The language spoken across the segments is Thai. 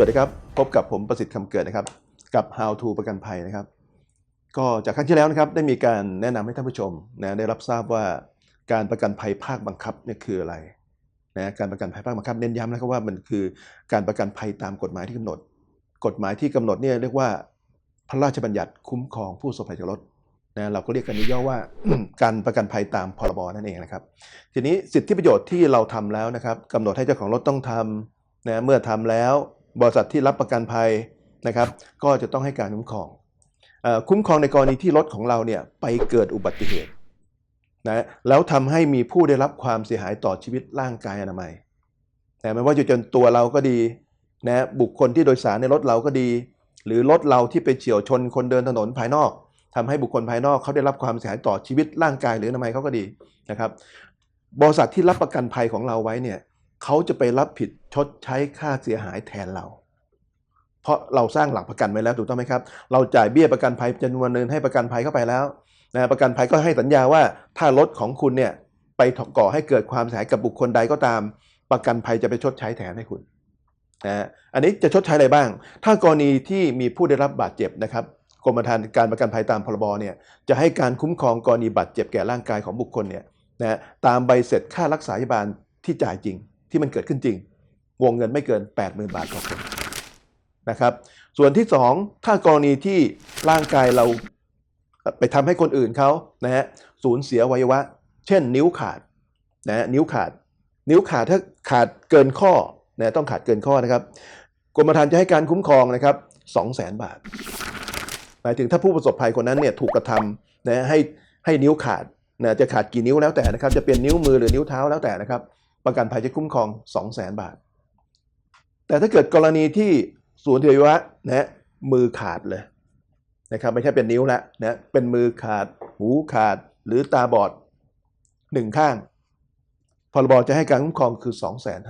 สวัสดีครับ พบกับผมประสิทธิ์คำเกิดนะครับ กับ How to ประกันภัยนะครับ ก็จากครั้งที่แล้วนะครับได้มีการแนะนำให้ท่านผู้ชมนะได้รับทราบว่าการประกันภัยภาคบังคับเนี่ยคืออะไรนะการประกันภัยภาคบังคับเน้นย้ำนะครับว่ามันคือการประกันภัยตามกฎหมายที่กำหนด กฎหมายที่กำหนดเนี่ยเรียกว่าพระราชบัญญัติคุ้มครองผู้ประสบภัยจากรถนะเราก็เรียกกันย่อว่าการประกันภัยตามพรบนั่นเองนะครับ ทีนี้สิทธิประโยชน์ที่เราทำแล้วนะครับกำหนดให้เจ้าของรถต้องทำนะเมื่อทำแล้ว บริษัทที่รับประกันภัยนะครับก็จะต้องให้การคุ้มครองอคุ้มครองในกรณีที่รถของเราเนี่ยไปเกิดอุบัติเหตุนะแล้วทำให้มีผู้ได้รับความเสียหายต่อชีวิตร่างกายอนามัยนะไม่ว่าจะเป็นตัวเราก็ดีนะบุคคลที่โดยสารในรถเราก็ดี หรือรถเราที่ไปเฉียวชนคนเดินถนนภายนอกทำให้บุคคลภายนอกเขาได้รับความเสียหายต่อชีวิตร่างกายหรืออนามัยเขาก็ดีนะครับบริษัทที่รับประกันภัยของเราไว้เนี่ย เขาจะไปรับผิดชดใช้ค่าเสียหายแทนเรา เพราะเราสร้างหลักประกันไว้แล้วถูกต้องไหมครับ เราจ่ายเบี้ยประกันภัยจำนวนหนึ่งให้ประกันภัยเข้าไปแล้วนะประกันภัยก็ให้สัญญาว่าถ้ารถของคุณเนี่ยไปก่อให้เกิดความเสียหายกับบุคคลใดก็ตาม ประกันภัยจะไปชดใช้แทนให้คุณนะอันนี้จะชดใช้อะไรบ้าง ถ้ากรณีที่มีผู้ได้รับบาดเจ็บนะครับกรมธรรม์การประกันภัยตามพรบเนี่ยจะให้การคุ้มครองกรณีบาดเจ็บแก่ร่างกายของบุคคลเนี่ยนะตามใบเสร็จค่ารักษาพยาบาลที่จ่ายจริง ที่มันเกิดขึ้นจริง วงเงินไม่เกิน 80,000 บาทต่อคนนะครับ ส่วนที่ 2 ถ้ากรณีที่ร่างกายเราไปทำให้คนอื่นเขานะฮะสูญเสียวัยวะ เช่น นิ้วขาดนะฮะนิ้วขาด นิ้วขาดถ้าขาดเกินข้อนะต้องขาดเกินข้อนะครับกรมธรรม์จะให้การคุ้มครองนะครับ200,000บาท หมายถึงถ้าผู้ประสบภัยคนนั้นเนี่ยถูกกระทำนะให้ให้นิ้วขาดนะจะขาดกี่นิ้วแล้วแต่นะครับ จะเป็นนิ้วมือหรือนิ้วเท้าแล้วแต่นะครับ ประกันภัยจะคุ้มครอง 2 0 0 0 0 0บาท แต่ถ้าเกิดกรณีที่สูญเสียอวัยวะนะมือขาดเลยนะครับไม่ใช่เป็นนิ้วแล้วนะเป็นมือขาด หูขาดหรือตาบอดหนึ่งข้างพรบจะให้การคุ้มครองคือ 2 5 0 0 0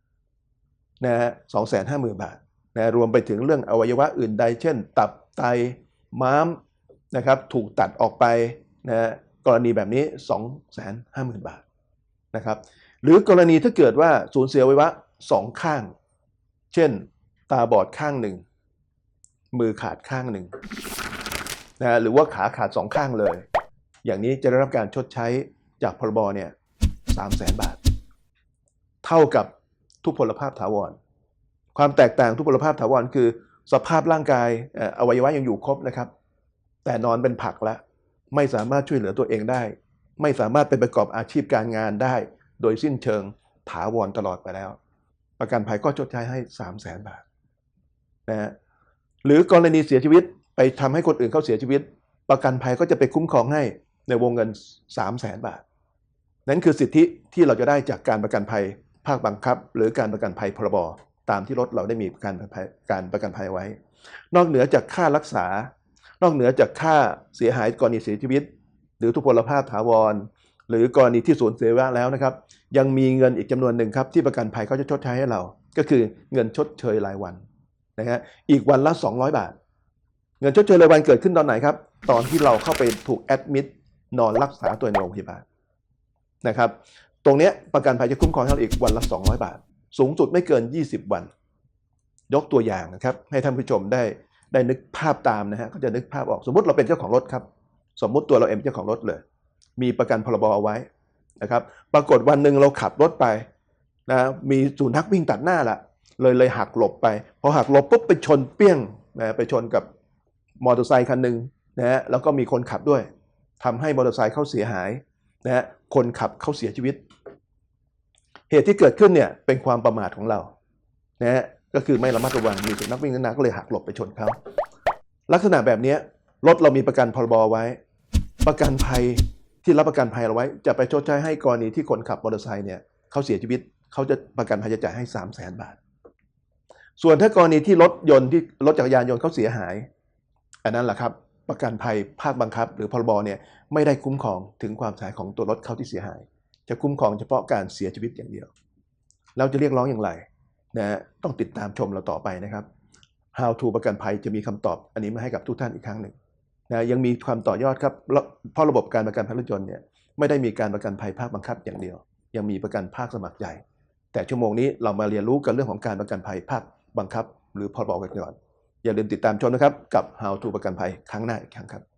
0นะฮะสองแสนห้าหมื่นบาทนะรวมไปถึงเรื่องอวัยวะอื่นใด เช่น ตับไตม้ามนะครับถูกตัดออกไปนะฮะกรณีแบบนี้ 2 5 0 0 0 0 บาท นะครับ หรือกรณีถ้าเกิดว่าสูญเสียอวัยวะสองข้าง เช่น ตาบอดข้างหนึ่ง มือขาดข้างหนึ่งนะหรือว่าขาขาดสองข้างเลย อย่างนี้จะได้รับการชดใช้จากพรบเนี่ยสามแสนบาท เท่ากับทุพพลภาพถาวร ความแตกต่างทุพพลภาพถาวรคือ สภาพร่างกายเอ่ออวัยวะยังอยู่ครบนะครับ แต่นอนเป็นผักแล้วไม่สามารถช่วยเหลือตัวเองได้ ไม่สามารถไปประกอบอาชีพการงานได้ โดยสิ้นเชิงถาวรตลอดไปแล้ว ประกันภัยก็ชดใช้ให้ 3 0 0แสนบาทนะฮะหรือกรณีเสียชีวิตไปทำให้คนอื่นเขาเสียชีวิต ประกันภัยก็จะไปคุ้มครองให้ในวงเงิน 3 0 0แสนบาท นั่นคือสิทธิที่เราจะได้จากการประกันภัยภาคบังคับ หรือการประกันภัยพรบตามที่รถเราได้มีการการประกันภัยไว้ นอกเหนือจากค่ารักษา นอกเหนือจากค่าเสียหายกรณีเสียชีวิต หรือทุพพลภาพถาวร หรือกรณีที่สูญเสียแล้วแล้วนะครับ ยังมีเงินอีกจำนวนหนึ่งครับที่ประกันภัยเขาจะชดใช้ให้เรา ก็คือเงินชดเชยรายวันนะฮะอีกวันละ 200 บาท เงินชดเชยรายวันเกิดขึ้นตอนไหนครับ ตอนที่เราเข้าไปถูกแอดมิดนอนรักษาตัวในโรงพยาบาลนะครับตรงนี้ประกันภัยจะคุ้มครองให้เราอีกวันละ 200 บาท สูงสุดไม่เกิน 20 วัน ยกตัวอย่างนะครับ ให้ท่านผู้ชมได้ได้นึกภาพตามนะฮะก็จะนึกภาพออกสมมติเราเป็นเจ้าของรถครับ สมมุติตัวเราเองเป็นเจ้าของรถเลย มีประกันพรบเอาไว้นะครับปรากฏวันหนึ่งเราขับรถไปนะมีสุนัขวิ่งตัดหน้าละเลยเลยหักหลบไปพอหักหลบปุ๊บไปชนเปี้ยงนะไปชนกับมอเตอร์ไซค์คันหนึ่งนะฮะแล้วก็มีคนขับด้วยทำให้มอเตอร์ไซค์เขาเสียหายนะฮะคนขับเขาเสียชีวิต เหตุที่เกิดขึ้นเนี่ยเป็นความประมาทของเรานะฮะก็คือไม่ระมัดระวังมีสุนัขวิ่งตัดหน้าก็เลยหักหลบไปชนเขาลักษณะแบบนี้รถเรามีประกันพรบไว้ ประกันภัยที่รับประกันภัยเราไว้ จะไปชดใช้ให้กรณีที่คนขับมอเตอร์ไซค์เนี่ยเขาเสียชีวิตเขาจะประกันภัยจะจ่ายให้3 0 0แสนบาท ส่วนถ้ากรณีที่รถยนต์ที่รถจักรยานยนต์เขาเสียหาย อันนั้นแหละครับประกันภัยภาคบังคับ หรือพรบเนี่ยไม่ได้คุ้มครองถึงความเสียหายของตัวรถเขาที่เสียหาย จะคุ้มครองเฉพาะการเสียชีวิตอย่างเดียว เราจะเรียกร้องอย่างไรนะฮะต้องติดตามชมเราต่อไปนะครับ How to ประกันภัยจะมีคำตอบอันนี้มาให้กับทุกท่านอีกครั้งหนึ่ง นะยังมีความต่อยอดครับเพราะระบบการประกันภัยรถยนต์เนี่ยไม่ได้มีการประกันภัยภาคบังคับอย่างเดียว ยังมีประกันภาคสมัครใจ แต่ชั่วโมงนี้เรามาเรียนรู้กันเรื่องของการประกันภัยภาคบังคับ หรือพรบกันก่อนอย่าลืมติดตามชมนะครับกับ How to ประกันภัยครั้งหน้าอีกครั้งครับ